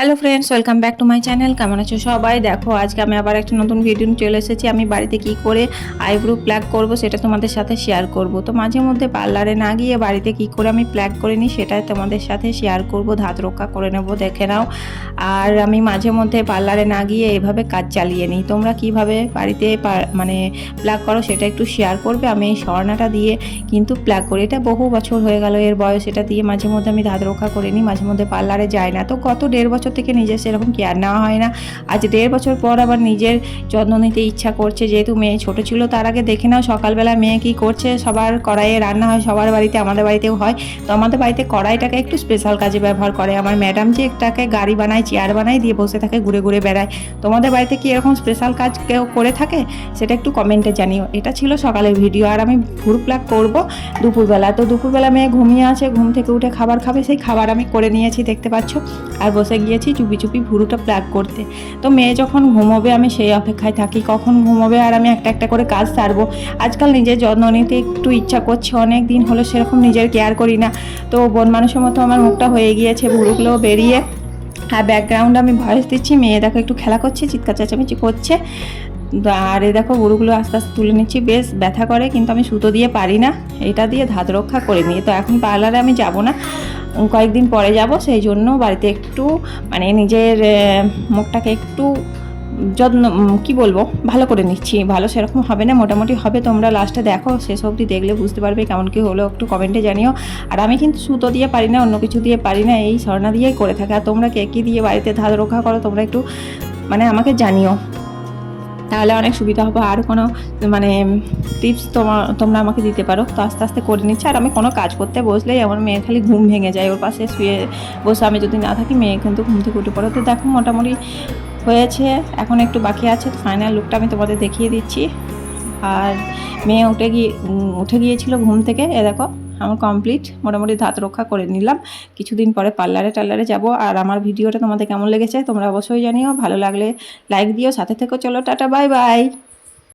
Hello friends welcome back to my channel কেমন আছো সবাই? দেখো, আজকে আমি আবার একটা নতুন ভিডিও চলে এসেছি। আমি বাড়িতে কি করে আইব্রো প্ল্যাক করব সেটা তোমাদের সাথে শেয়ার করব। তো মাঝে মধ্যে পার্লারে না গিয়ে বাড়িতে কি করে আমি প্ল্যাক করে নিই সেটাই তোমাদের সাথে শেয়ার করব। ধাত রক্ষা করে নেব, দেখে নাও। আর আমি মাঝে মধ্যে পার্লারে না গিয়ে এভাবে কাজ চালিয়ে নিই। তোমরা কীভাবে বাড়িতে মানে প্ল্যাক করো সেটা একটু শেয়ার করবে। আমি এই স্বর্ণাটা দিয়ে কিন্তু প্ল্যাক করি। এটা বহু বছর হয়ে গেল এর বয়স। এটা দিয়ে মাঝে মধ্যে আমি ধাত রক্ষা করে নিই। মাঝে মধ্যে পার্লারে যাই না। তো গত দেড় বছর থেকে নিজের সেরকম কেয়ার নেওয়া হয় না। আজ দেড় বছর পর আবার নিজের যত্ন নিতে ইচ্ছা করছে। যেহেতু মেয়ে ছোট ছিল, তার আগে দেখে নাও সকালবেলা মেয়ে কী করছে। সবার কড়াইয়ে রান্না হয়, সবার বাড়িতে, আমাদের বাড়িতেও হয়। তো আমাদের বাড়িতে কড়াইটাকে একটু স্পেশাল কাজে ব্যবহার করে। আমার ম্যাডাম যে একটাকে গাড়ি বানায় চেয়ার বানায়, দিয়ে বসে থাকে, ঘুরে ঘুরে বেড়ায়। তোমাদের বাড়িতে কি এরকম স্পেশাল কাজ কেউ করে থাকে? সেটা একটু কমেন্টে জানিও। এটা ছিল সকালের ভিডিও আর আমি ভুর প্লাক করব দুপুরবেলা। তো দুপুরবেলা মেয়ে ঘুমিয়ে আছে, ঘুম থেকে উঠে খাবার খাবে। সেই খাবার আমি করে নিয়েছি, দেখতে পাচ্ছ। আর বসে গিয়েছি চুপি চুপি ভুরুটা প্লাগ করতে। তো মেয়ে যখন ঘুমোবে, আমি সেই অপেক্ষায় থাকি, কখন ঘুমোবে আর আমি একটা একটা করে কাজ সারবো। আজকাল নিজের যত্ন নিতে একটু ইচ্ছা করছে, অনেক দিন হলো সেরকম নিজের কেয়ার করি না। তো বন মানুষের মতো আমার মুখটা হয়ে গিয়েছে ভুরুগুলো বেরিয়ে। আর ব্যাকগ্রাউন্ডে আমি ভয়েস দিচ্ছি, মেয়ে দেখো একটু খেলা করছে, চিৎকার চেঁচামেচি করছে। আর দেখো, গরুগুলো আস্তে আস্তে তুলে নিচ্ছি। বেশ ব্যথা করে, কিন্তু আমি সুতো দিয়ে পারি না। এটা দিয়ে ধাত রক্ষা করে নিই তো এখন পার্লারে আমি যাব না। কয়েকদিন পরে যাব, সেই জন্য বাড়িতে একটু মানে নিজের মুখটাকে একটু যত্ন কি বলব, ভালো করে নিচ্ছি। ভালো সেরকম হবে না, মোটামুটি হবে। তোমরা লাস্টে দেখো, শেষ অবধি দেখলে বুঝতে পারবে কেমন কি হলো, একটু কমেন্টে জানিও। আর আমি কিন্তু সুতো দিয়ে পারি না, অন্য কিছু দিয়ে পারি না, এই স্বর্ণা দিয়েই করে থাকি। আর তোমরা কে, কী দিয়ে বাড়িতে ধাত রক্ষা করো, তোমরা একটু মানে আমাকে জানিও। তাহলে অনেক সুবিধা হবে। আর কোনো মানে টিপস তোমার তোমরা আমাকে দিতে পারো। তো আস্তে আস্তে করে নিচ্ছে। আর আমি কোনো কাজ করতে বসলেই আমার মেয়ের খালি ঘুম ভেঙে যায়। ওর পাশে শুয়ে বসে আমি যদি না থাকি, মেয়ে কিন্তু ঘুম থেকে উঠে পড়ো। তো দেখো, মোটামুটি হয়েছে। এখন একটু বাকি আছে। ফাইনাল লুকটা আমি তোমাদের দেখিয়ে দিচ্ছি। আর মেয়ে উঠে গিয়ে উঠে গিয়েছিল ঘুম থেকে। এ দেখো আমার কমপ্লিট মোটামুটি ধাত রক্ষা করে নিলাম। কিছুদিন পরে পার্লারে টার্লারে যাব। আর আমার ভিডিওটা তোমাদের কেমন লেগেছে তোমরা অবশ্যই জানিও। ভালো লাগলে লাইক দিও। সাথে থেকো চলো। Tata bye bye